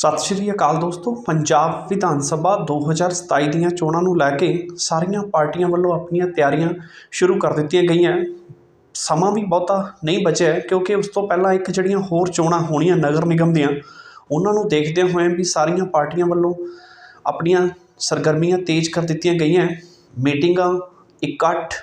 ਸਤਿ ਸ਼੍ਰੀ ਅਕਾਲ ਦੋਸਤੋ। ਪੰਜਾਬ ਵਿਧਾਨ ਸਭਾ 2027 ਦੀਆਂ ਚੋਣਾਂ ਨੂੰ ਲੈ ਕੇ ਸਾਰੀਆਂ ਪਾਰਟੀਆਂ ਵੱਲੋਂ ਆਪਣੀਆਂ ਤਿਆਰੀਆਂ ਸ਼ੁਰੂ ਕਰ ਦਿੱਤੀਆਂ ਗਈਆਂ। ਸਮਾਂ ਵੀ ਬਹੁਤਾ ਨਹੀਂ ਬਚਿਆ ਕਿਉਂਕਿ ਉਸ ਤੋਂ ਪਹਿਲਾਂ ਇੱਕ ਜਿਹੜੀਆਂ ਹੋਰ ਚੋਣਾਂ ਹੋਣੀਆਂ ਨਗਰ ਨਿਗਮ ਦੀਆਂ, ਉਹਨਾਂ ਨੂੰ ਦੇਖਦੇ ਹੋਏ ਵੀ ਸਾਰੀਆਂ ਪਾਰਟੀਆਂ ਵੱਲੋਂ ਆਪਣੀਆਂ ਸਰਗਰਮੀਆਂ ਤੇਜ਼ ਕਰ ਦਿੱਤੀਆਂ ਗਈਆਂ। ਮੀਟਿੰਗਾਂ, ਇਕੱਠ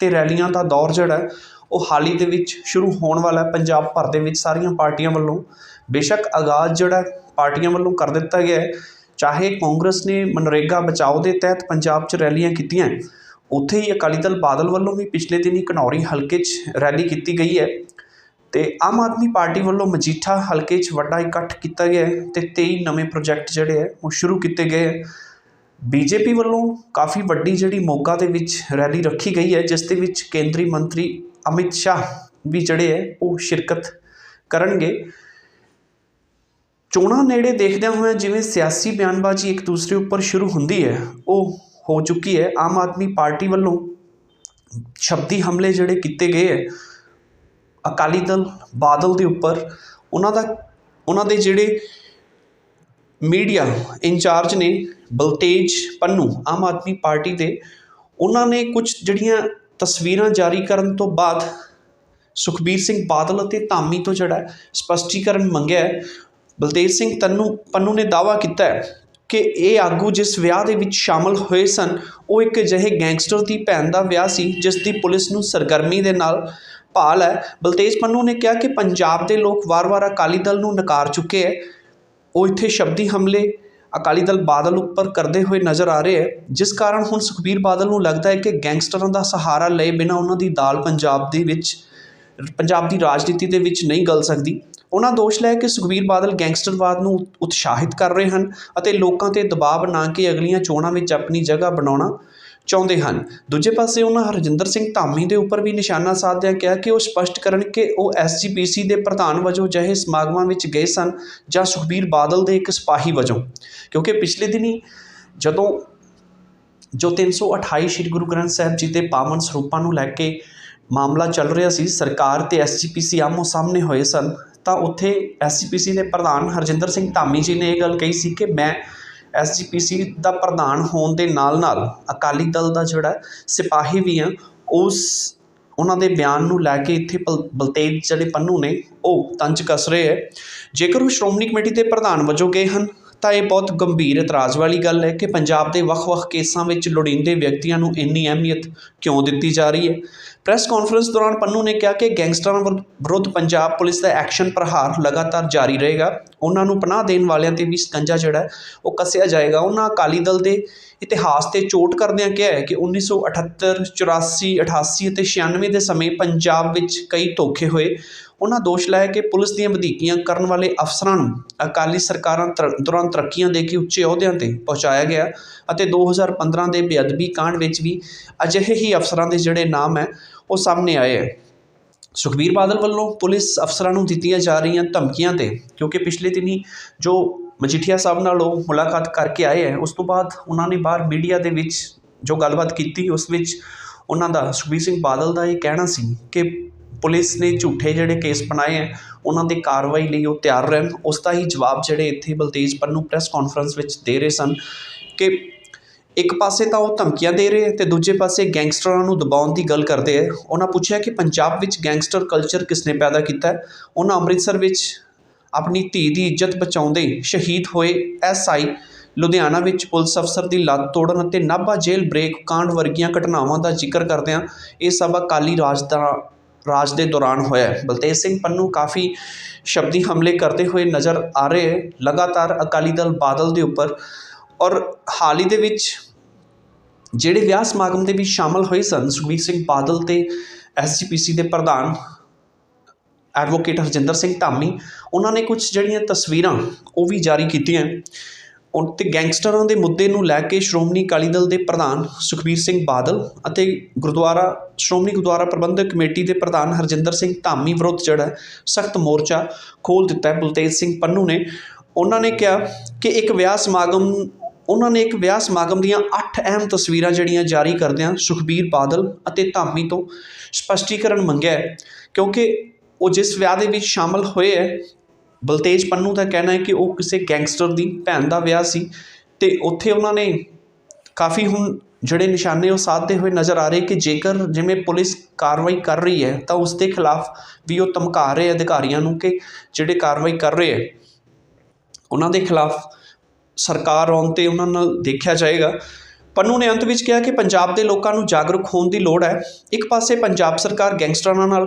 ਤੇ ਰੈਲੀਆਂ ਦਾ ਦੌਰ ਜਿਹੜਾ ਉਹ ਹਾਲ ਹੀ ਦੇ ਵਿੱਚ ਸ਼ੁਰੂ ਹੋਣ ਵਾਲਾ ਪੰਜਾਬ ਭਰ ਦੇ ਵਿੱਚ ਸਾਰੀਆਂ ਪਾਰਟੀਆਂ ਵੱਲੋਂ ਬੇਸ਼ੱਕ ਆਗਾਜ਼ ਜਿਹੜਾ ਪਾਰਟੀਆਂ ਵੱਲੋਂ ਕਰ ਦਿੱਤਾ ਗਿਆ ਹੈ। ਚਾਹੇ ਕਾਂਗਰਸ ਨੇ ਮਨਰੇਗਾ ਬਚਾਓ ਦੇ ਤਹਿਤ ਪੰਜਾਬ 'ਚ ਰੈਲੀਆਂ ਕੀਤੀਆਂ ਉੱਥੇ ਹੀ ਅਕਾਲੀ ਦਲ ਬਾਦਲ ਵੱਲੋਂ ਵੀ ਪਿਛਲੇ ਦਿਨੀ ਘਨੌਰੀ ਹਲਕੇ 'ਚ ਰੈਲੀ ਕੀਤੀ ਗਈ ਹੈ ਤੇ ਆਮ ਆਦਮੀ ਪਾਰਟੀ ਵੱਲੋਂ ਮਜੀਠਾ ਹਲਕੇ 'ਚ ਵੱਡਾ ਇਕੱਠ ਕੀਤਾ ਗਿਆ ਹੈ ਤੇ 23 ਨਵੇਂ ਪ੍ਰੋਜੈਕਟ ਜਿਹੜੇ ਹੈ, ਉਹ ਸ਼ੁਰੂ ਕੀਤੇ ਗਏ ਹੈ। ਬੀਜੇਪੀ ਵੱਲੋਂ ਕਾਫੀ ਵੱਡੀ ਜਿਹੜੀ ਮੋਗਾ ਦੇ ਵਿੱਚ ਰੈਲੀ ਰੱਖੀ ਗਈ ਹੈ, ਜਿਸ ਦੇ ਵਿੱਚ ਕੇਂਦਰੀ ਮੰਤਰੀ ਅਮਿਤ ਸ਼ਾਹ ਵੀ ਜਿਹੜੇ ਹੈ, ਉਹ ਸ਼ਿਰਕਤ ਕਰਨਗੇ। ਚੋਣਾਂ ਨੇੜੇ ਦੇਖਦਿਆਂ ਹੋਇਆਂ ਜਿਵੇਂ ਸਿਆਸੀ ਬਿਆਨਬਾਜ਼ੀ ਇੱਕ ਦੂਸਰੇ ਉੱਪਰ ਸ਼ੁਰੂ ਹੁੰਦੀ ਹੈ, ਉਹ ਹੋ ਚੁੱਕੀ ਹੈ। ਆਮ ਆਦਮੀ ਪਾਰਟੀ ਵੱਲੋਂ ਸ਼ਬਦੀ ਹਮਲੇ ਜਿਹੜੇ ਕੀਤੇ ਗਏ ਹੈ, ਅਕਾਲੀ ਦਲ, ਬਾਦਲ ਦੇ ਉੱਪਰ, ਉਹਨਾਂ ਦਾ ਉਹਨਾਂ ਦੇ ਜਿਹੜੇ ਮੀਡੀਆ ਇੰਚਾਰਜ ਨੇ ਬਲਤੇਜ ਪੰਨੂ, ਆਮ ਆਦਮੀ ਪਾਰਟੀ ਦੇ, ਉਹਨਾਂ ਨੇ ਕੁਝ ਜਿਹੜੀਆਂ ਤਸਵੀਰਾਂ ਜਾਰੀ ਕਰਨ ਤੋਂ ਬਾਅਦ ਸੁਖਬੀਰ ਸਿੰਘ ਬਾਦਲ ਅਤੇ ਧਾਮੀ ਤੋਂ ਜਿਹੜਾ ਹੈ, ਸਪਸ਼ਟੀਕਰਨ ਮੰਗਿਆ ਬਲਤੇਜ ਸਿੰਘ ਤੰਨੂ, ਪੰਨੂ ਨੇ ਦਾਅਵਾ ਕੀਤਾ ਹੈ ਕਿ ਇਹ ਆਗੂ ਜਿਸ ਵਿਆਹ ਦੇ ਵਿੱਚ ਸ਼ਾਮਲ ਹੋਏ ਸਨ, ਉਹ ਇੱਕ ਅਜਿਹੇ ਗੈਂਗਸਟਰ ਦੀ ਭੈਣ ਦਾ ਵਿਆਹ ਸੀ, ਜਿਸ ਦੀ ਪੁਲਿਸ ਨੂੰ ਸਰਗਰਮੀ ਦੇ ਨਾਲ ਭਾਲ ਹੈ। ਬਲਤੇਜ ਪੰਨੂ ਨੇ ਕਿਹਾ ਕਿ ਪੰਜਾਬ ਦੇ ਲੋਕ ਵਾਰ-ਵਾਰ ਅਕਾਲੀ ਦਲ ਨੂੰ ਨਕਾਰ ਚੁੱਕੇ ਹੈ। ਉਹ ਇੱਥੇ ਸ਼ਬਦੀ ਹਮਲੇ, ਅਕਾਲੀ ਦਲ ਬਾਦਲ ਉੱਪਰ ਕਰਦੇ ਹੋਏ ਨਜ਼ਰ ਆ ਰਹੇ ਹੈ, ਜਿਸ ਕਾਰਨ ਹੁਣ ਸੁਖਬੀਰ ਬਾਦਲ ਨੂੰ ਲੱਗਦਾ ਹੈ ਕਿ ਗੈਂਗਸਟਰਾਂ ਦਾ ਸਹਾਰਾ ਲਏ ਬਿਨਾਂ ਉਹਨਾਂ ਦੀ ਦਾਲ ਪੰਜਾਬ ਦੇ ਵਿੱਚ ਪੰਜਾਬ ਦੀ ਰਾਜਨੀਤੀ ਦੇ ਵਿੱਚ ਨਹੀਂ ਗਲ ਸਕਦੀ। ਉਹਨਾਂ ਦੋਸ਼ ਲਾਇਆ ਕਿ ਸੁਖਬੀਰ ਬਾਦਲ ਗੈਂਗਸਟਰਵਾਦ ਨੂੰ ਉਤਸ਼ਾਹਿਤ ਕਰ ਰਹੇ ਹਨ ਅਤੇ ਲੋਕਾਂ ਤੇ ਦਬਾਅ ਬਣਾ ਕੇ ਅਗਲੀਆਂ ਚੋਣਾਂ ਵਿੱਚ ਆਪਣੀ ਜਗ੍ਹਾ ਬਣਾਉਣਾ ਚਾਹੁੰਦੇ ਹਨ। ਦੂਜੇ ਪਾਸੇ ਉਹਨਾਂ ਹਰਜਿੰਦਰ ਸਿੰਘ ਧਾਮੀ ਦੇ ਉੱਪਰ ਵੀ ਨਿਸ਼ਾਨਾ ਸਾਧਦਿਆਂ ਕਿਹਾ ਕਿ ਉਹ ਸਪਸ਼ਟ ਕਰਨ ਕਿ ਉਹ ਐਸਜੀਪੀਸੀ ਦੇ ਪ੍ਰਧਾਨ ਵਜੋਂ ਜਿਹੇ ਸਮਾਗਮਾਂ ਵਿੱਚ ਗਏ ਸਨ ਜਾਂ ਸੁਖਬੀਰ ਬਾਦਲ ਦੇ ਇੱਕ ਸਿਪਾਹੀ ਵਜੋਂ। ਕਿਉਂਕਿ ਪਿਛਲੇ ਦਿਨੀ ਜਦੋਂ, ਜੋ 328 ਸ੍ਰੀ ਗੁਰੂ ਗ੍ਰੰਥ ਸਾਹਿਬ ਜੀ ਦੇ ਪਾਵਨ ਸਰੂਪਾਂ ਨੂੰ ਲੈ ਕੇ ਮਾਮਲਾ ਚੱਲ ਰਿਹਾ ਸੀ, ਸਰਕਾਰ ਤੇ ਐਸਜੀਪੀਸੀ ਆਮੋ ਸਾਹਮਣੇ ਹੋਏ ਸਨ। ਤਾਂ ਉੱਥੇ ਐਸਜੀਪੀਸੀ ਦੇ ਪ੍ਰਧਾਨ ਹਰਜਿੰਦਰ ਸਿੰਘ ਧਾਮੀ ਜੀ ਨੇ ਇਹ ਗੱਲ ਕਹੀ ਸੀ ਕਿ ਮੈਂ ਐਸਜੀਪੀਸੀ ਦਾ ਪ੍ਰਧਾਨ ਹੋਣ ਦੇ ਨਾਲ ਨਾਲ ਅਕਾਲੀ ਦਲ ਦਾ ਜਿਹੜਾ ਸਿਪਾਹੀ ਵੀ ਆ ਉਸ ਉਹਨਾਂ ਦੇ ਬਿਆਨ ਨੂੰ ਲੈ ਕੇ ਇੱਥੇ ਬਲ- ਬਲਤੇਜ ਜਿਹੜੇ ਪੰਨੂ ਨੇ, ਉਹ ਤੰਜ ਕੱਸ ਰਹੇ ਹੈ। ਜੇਕਰ ਉਹ ਸ਼੍ਰੋਮਣੀ ਕਮੇਟੀ ਦੇ ਪ੍ਰਧਾਨ ਵਜੋਂ ਗਏ ਹਨ ਤਾਂ ਇਹ ਬਹੁਤ ਗੰਭੀਰ ਇਤਰਾਜ਼ ਵਾਲੀ ਗੱਲ ਹੈ ਕਿ ਪੰਜਾਬ ਦੇ ਵੱਖ-ਵੱਖ ਕੇਸਾਂ ਵਿੱਚ ਲੋੜੀਂਦੇ ਵਿਅਕਤੀਆਂ ਨੂੰ ਇੰਨੀ ਅਹਿਮੀਅਤ ਕਿਉਂ ਦਿੱਤੀ ਜਾ ਰਹੀ ਹੈ? ਪ੍ਰੈਸ ਕਾਨਫਰੰਸ ਦੌਰਾਨ ਪੰਨੂ ਨੇ ਕਿਹਾ ਕਿ ਗੈਂਗਸਟਰਾਂ ਵਿਰ- ਵਿਰੁੱਧ ਪੰਜਾਬ ਪੁਲਿਸ ਦਾ ਐਕਸ਼ਨ ਪ੍ਰਹਾਰ ਲਗਾਤਾਰ ਜਾਰੀ ਰਹੇਗਾ। ਉਹਨਾਂ ਨੂੰ ਪਨਾਹ ਦੇਣ ਵਾਲਿਆਂ ਤੇ ਵੀ ਸਕੰਜਾ ਜਿਹੜਾ ਉਹ ਕੱਸਿਆ ਜਾਏਗਾ। ਉਹਨਾਂ ਅਕਾਲੀ ਦਲ ਦੇ ਇਤਿਹਾਸ ਤੇ ਚੋਟ ਕਰਦਿਆਂ ਕਿਹਾ ਹੈ ਕਿ 1978 84 88 ਅਤੇ 96 ਦੇ ਸਮੇਂ ਪੰਜਾਬ ਵਿੱਚ ਕਈ ਧੋਖੇ ਹੋਏ। ਉਹਨਾਂ ਦੋਸ਼ ਲਾਇਆ ਕਿ ਪੁਲਿਸ ਦੀਆਂ ਵਧੀਕੀਆਂ ਕਰਨ ਵਾਲੇ ਅਫਸਰਾਂ ਨੂੰ ਅਕਾਲੀ ਸਰਕਾਰਾਂ ਤਰ- ਦੌਰਾਨ ਤਰੱਕੀਆਂ ਦੇ ਕੇ ਉੱਚੇ ਅਹੁਦਿਆਂ ਤੇ ਪਹੁੰਚਾਇਆ ਗਿਆ ਅਤੇ 2015 ਦੇ ਬੇਅਦਬੀ ਕਾਂਡ ਵਿੱਚ ਵੀ ਅਜਿਹੇ ਹੀ ਅਫਸਰਾਂ ਦੇ ਜਿਹੜੇ ਨਾਮ ਹੈ, ਉਹ ਸਾਹਮਣੇ ਆਏ ਹੈ। ਸੁਖਬੀਰ ਬਾਦਲ ਵੱਲੋਂ ਪੁਲਿਸ ਅਫਸਰਾਂ ਨੂੰ ਦਿੱਤੀਆਂ ਜਾ ਰਹੀਆਂ ਧਮਕੀਆਂ ਤੇ, ਕਿਉਂਕਿ ਪਿਛਲੇ ਦਿਨੀਂ ਜੋ ਮਜੀਠੀਆ ਸਾਹਿਬ ਨਾਲ ਉਹ ਮੁਲਾਕਾਤ ਕਰਕੇ ਆਏ ਹੈ, ਉਸ ਤੋਂ ਬਾਅਦ ਉਹਨਾਂ ਨੇ ਬਾਹਰ ਮੀਡੀਆ ਦੇ ਵਿੱਚ ਜੋ ਗੱਲਬਾਤ ਕੀਤੀ, ਉਸ ਵਿੱਚ ਉਹਨਾਂ ਦਾ ਸੁਖਬੀਰ ਸਿੰਘ ਬਾਦਲ ਦਾ ਇਹ ਕਹਿਣਾ ਸੀ ਕਿ ਪੁਲਿਸ ਨੇ ਝੂਠੇ ਜਿਹੜੇ ਕੇਸ ਬਣਾਏ ਹੈ ਉਹਨਾਂ ਦੇ ਕਾਰਵਾਈ ਲਈ ਉਹ ਤਿਆਰ ਰਹਿਣ ਉਸ ਦਾ ਹੀ ਜਵਾਬ ਜਿਹੜੇ ਇੱਥੇ ਬਲਤੇਜ ਪੰਨੂ ਪ੍ਰੈਸ ਕਾਨਫਰੰਸ ਵਿੱਚ ਦੇ ਰਹੇ ਸਨ ਕਿ ਇੱਕ ਪਾਸੇ ਤਾਂ ਉਹ ਧਮਕੀਆਂ ਦੇ ਰਹੇ ਤੇ ਦੂਜੇ ਪਾਸੇ ਗੈਂਗਸਟਰਾਂ ਨੂੰ ਦਬਾਉਣ ਦੀ ਗੱਲ ਕਰਦੇ ਹੈ ਉਹਨਾਂ ਪੁੱਛਿਆ ਕਿ ਪੰਜਾਬ ਵਿੱਚ ਗੈਂਗਸਟਰ ਕਲਚਰ ਕਿਸਨੇ ਪੈਦਾ ਕੀਤਾ ਹੈ? ਉਹਨਾਂ ਅੰਮ੍ਰਿਤਸਰ ਵਿੱਚ ਆਪਣੀ ਧੀ ਦੀ ਇੱਜ਼ਤ ਬਚਾਉਂਦੇ ਸ਼ਹੀਦ ਹੋਏ ਐਸਆਈ ਲੁਧਿਆਣਾ ਵਿੱਚ ਪੁਲਿਸ ਅਫਸਰ ਦੀ ਲੱਤ ਤੋੜਨ ਅਤੇ ਨਾਭਾ ਜੇਲ੍ਹ ਬ੍ਰੇਕ ਕਾਂਡ ਵਰਗੀਆਂ ਘਟਨਾਵਾਂ ਦਾ ਜ਼ਿਕਰ ਕਰਦਿਆਂ ਇਹ ਸਭ ਅਕਾਲੀ ਰਾਜ ਦਾ ਰਾਜ ਦੇ ਦੌਰਾਨ ਹੋਇਆ ਬਲਤੇਜ ਸਿੰਘ ਪੰਨੂ ਕਾਫੀ ਸ਼ਬਦੀ ਹਮਲੇ ਕਰਦੇ ਹੋਏ ਨਜ਼ਰ ਆ ਰਹੇ ਹੈ। ਲਗਾਤਾਰ ਅਕਾਲੀ ਦਲ ਬਾਦਲ ਦੇ ਉੱਪਰ ਔਰ ਹਾਲ ਹੀ ਦੇ ਵਿੱਚ ਜਿਹੜੇ ਵਿਆਹ ਸਮਾਗਮ ਦੇ ਵਿੱਚ ਸ਼ਾਮਲ ਹੋਏ ਸਨ, ਸੁਖਬੀਰ ਸਿੰਘ ਬਾਦਲ ਤੇ ਐਸਜੀਪੀਸੀ ਦੇ ਪ੍ਰਧਾਨ ਐਡਵੋਕੇਟ ਹਰਜਿੰਦਰ ਸਿੰਘ ਧਾਮੀ, ਉਹਨਾਂ ਨੇ ਕੁਝ ਜਿਹੜੀਆਂ ਤਸਵੀਰਾਂ ਉਹ ਵੀ ਜਾਰੀ ਕੀਤੀਆਂ ਉਹ ਅਤੇ ਗੈਂਗਸਟਰਾਂ ਦੇ ਮੁੱਦੇ ਨੂੰ ਲੈ ਕੇ ਸ਼੍ਰੋਮਣੀ ਅਕਾਲੀ ਦਲ ਦੇ ਪ੍ਰਧਾਨ ਸੁਖਬੀਰ ਸਿੰਘ ਬਾਦਲ ਅਤੇ ਗੁਰਦੁਆਰਾ ਸ਼੍ਰੋਮਣੀ ਗੁਰਦੁਆਰਾ ਪ੍ਰਬੰਧਕ ਕਮੇਟੀ ਦੇ ਪ੍ਰਧਾਨ ਹਰਜਿੰਦਰ ਸਿੰਘ ਧਾਮੀ ਵਿਰੁੱਧ ਜਿਹੜਾ ਸਖਤ ਮੋਰਚਾ ਖੋਲ ਦਿੱਤਾ ਹੈ। ਬਲਤੇਜ ਸਿੰਘ ਪੰਨੂ ਨੇ। ਉਹਨਾਂ ਨੇ ਕਿਹਾ ਕਿ ਇੱਕ ਵਿਆਹ ਸਮਾਗਮ ਉਹਨਾਂ ਨੇ ਇੱਕ ਵਿਆਹ ਸਮਾਗਮ ਦੀਆਂ 8 ਅਹਿਮ ਤਸਵੀਰਾਂ ਜਿਹੜੀਆਂ ਜਾਰੀ ਕਰਦਿਆਂ ਸੁਖਬੀਰ ਬਾਦਲ ਅਤੇ ਧਾਮੀ ਤੋਂ ਸਪਸ਼ਟੀਕਰਨ ਮੰਗਿਆ ਕਿਉਂਕਿ ਉਹ ਜਿਸ ਵਿਆਹ ਦੇ ਵਿੱਚ ਸ਼ਾਮਲ ਹੋਏ ਹੈ ਬਲਤੇਜ ਪੰਨੂ ਦਾ ਕਹਿਣਾ ਹੈ ਕਿ ਉਹ ਕਿਸੇ ਗੈਂਗਸਟਰ ਦੀ ਭੈਣ ਦਾ ਵਿਆਹ ਸੀ ਅਤੇ ਉੱਥੇ ਉਹਨਾਂ ਨੇ ਕਾਫੀ ਹੁਣ ਜਿਹੜੇ ਨਿਸ਼ਾਨੇ ਉਹ ਸਾਧਦੇ ਹੋਏ ਨਜ਼ਰ ਆ ਰਹੇ ਕਿ ਜੇਕਰ ਜਿਵੇਂ ਪੁਲਿਸ ਕਾਰਵਾਈ ਕਰ ਰਹੀ ਹੈ ਤਾਂ ਉਸ ਦੇ ਖਿਲਾਫ ਵੀ ਉਹ ਧਮਕਾ ਰਹੇ ਅਧਿਕਾਰੀਆਂ ਨੂੰ ਕਿ ਜਿਹੜੇ ਕਾਰਵਾਈ ਕਰ ਰਹੇ ਹੈ, ਉਹਨਾਂ ਦੇ ਖਿਲਾਫ ਸਰਕਾਰ ਆਉਣ ਤੇ ਉਹਨਾਂ ਨਾਲ ਦੇਖਿਆ ਜਾਏਗਾ। ਪੰਨੂ ਨੇ ਅੰਤ ਵਿੱਚ ਕਿਹਾ ਕਿ ਪੰਜਾਬ ਦੇ ਲੋਕਾਂ ਨੂੰ ਜਾਗਰੂਕ ਹੋਣ ਦੀ ਲੋੜ ਹੈ। ਇੱਕ ਪਾਸੇ ਪੰਜਾਬ ਸਰਕਾਰ ਗੈਂਗਸਟਰਾਂ ਨਾਲ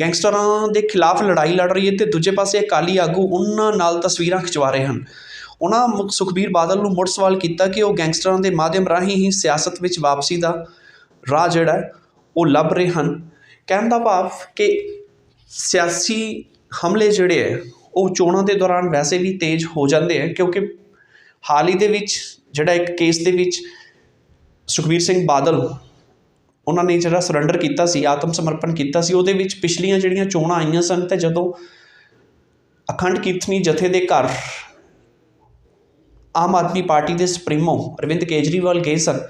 ਗੈਂਗਸਟਰਾਂ ਦੇ ਖਿਲਾਫ ਲੜਾਈ ਲੜ ਰਹੀ ਹੈ ਅਤੇ ਦੂਜੇ ਪਾਸੇ ਅਕਾਲੀ ਆਗੂ ਉਹਨਾਂ ਨਾਲ ਤਸਵੀਰਾਂ ਖਿਚਵਾ ਰਹੇ ਹਨ। ਉਹਨਾਂ ਮੁ ਸੁਖਬੀਰ ਬਾਦਲ ਨੂੰ ਮੁੜ ਸਵਾਲ ਕੀਤਾ ਕਿ ਉਹ ਗੈਂਗਸਟਰਾਂ ਦੇ ਮਾਧਿਅਮ ਰਾਹੀਂ ਹੀ ਸਿਆਸਤ ਵਿੱਚ ਵਾਪਸੀ ਦਾ ਰਾਹ ਜਿਹੜਾ ਉਹ ਲੱਭ ਰਹੇ ਹਨ। ਕਹਿਣ ਦਾ ਭਾਵ ਕਿ ਸਿਆਸੀ ਹਮਲੇ ਜਿਹੜੇ ਹੈ, ਉਹ ਚੋਣਾਂ ਦੇ ਦੌਰਾਨ ਵੈਸੇ ਵੀ ਤੇਜ਼ ਹੋ ਜਾਂਦੇ ਹੈ, ਕਿਉਂਕਿ ਹਾਲ ਹੀ ਦੇ ਵਿੱਚ ਜਿਹੜਾ ਇੱਕ ਕੇਸ ਦੇ ਵਿੱਚ ਸੁਖਬੀਰ ਸਿੰਘ ਬਾਦਲ ਉਹਨਾਂ ਨੇ ਜਿਹੜਾ ਸਰੈਂਡਰ ਕੀਤਾ ਸੀ, ਆਤਮ ਸਮਰਪਣ ਕੀਤਾ ਸੀ, ਉਹਦੇ ਵਿੱਚ ਪਿਛਲੀਆਂ ਜਿਹੜੀਆਂ ਚੋਣਾਂ ਆਈਆਂ ਸਨ ਤੇ ਜਦੋਂ ਅਖੰਡ ਕੀਰਤਨੀ ਜਥੇ ਦੇ ਘਰ ਆਮ ਆਦਮੀ ਪਾਰਟੀ ਦੇ ਸੁਪਰੀਮੋ ਅਰਵਿੰਦ ਕੇਜਰੀਵਾਲ ਗਏ ਸਨ,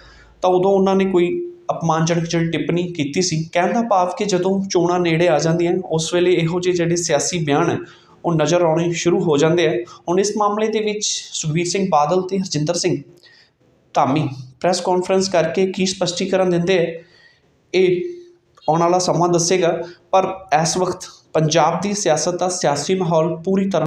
ਤਾਂ ਉਦੋਂ ਉਹਨਾਂ ਨੇ ਕੋਈ ਅਪਮਾਨਜਨਕ ਜਿਹੜੀ ਟਿੱਪਣੀ ਕੀਤੀ ਸੀ, ਕਹਿਣ ਦਾ ਭਾਵ ਕਿ ਜਦੋਂ ਚੋਣਾਂ ਨੇੜੇ ਆ ਜਾਂਦੀਆਂ, ਉਸ ਵੇਲੇ ਇਹੋ ਜਿਹੇ ਜਿਹੜੇ ਸਿਆਸੀ ਬਿਆਨ ਹੈ, ਉਹ ਨਜ਼ਰ ਆਉਣੇ ਸ਼ੁਰੂ ਹੋ ਜਾਂਦੇ ਆ। ਹੁਣ ਇਸ ਮਾਮਲੇ ਦੇ ਵਿੱਚ ਸੁਖਬੀਰ ਸਿੰਘ ਬਾਦਲ ਤੇ ਹਰਜਿੰਦਰ ਸਿੰਘ ਧਾਮੀ ਪ੍ਰੈਸ ਕਾਨਫਰੰਸ ਕਰਕੇ ਕੀ ਸਪਸ਼ਟੀਕਰਨ ਦਿੰਦੇ ਹੈ ਇਹ ਆਉਣ ਵਾਲਾ ਸਮਾਂ ਦੱਸੇਗਾ, ਪਰ ਇਸ ਵਕਤ ਪੰਜਾਬ ਦੀ ਸਿਆਸਤ ਦਾ ਸਿਆਸੀ ਮਾਹੌਲ ਪੂਰੀ ਤਰ੍ਹਾਂ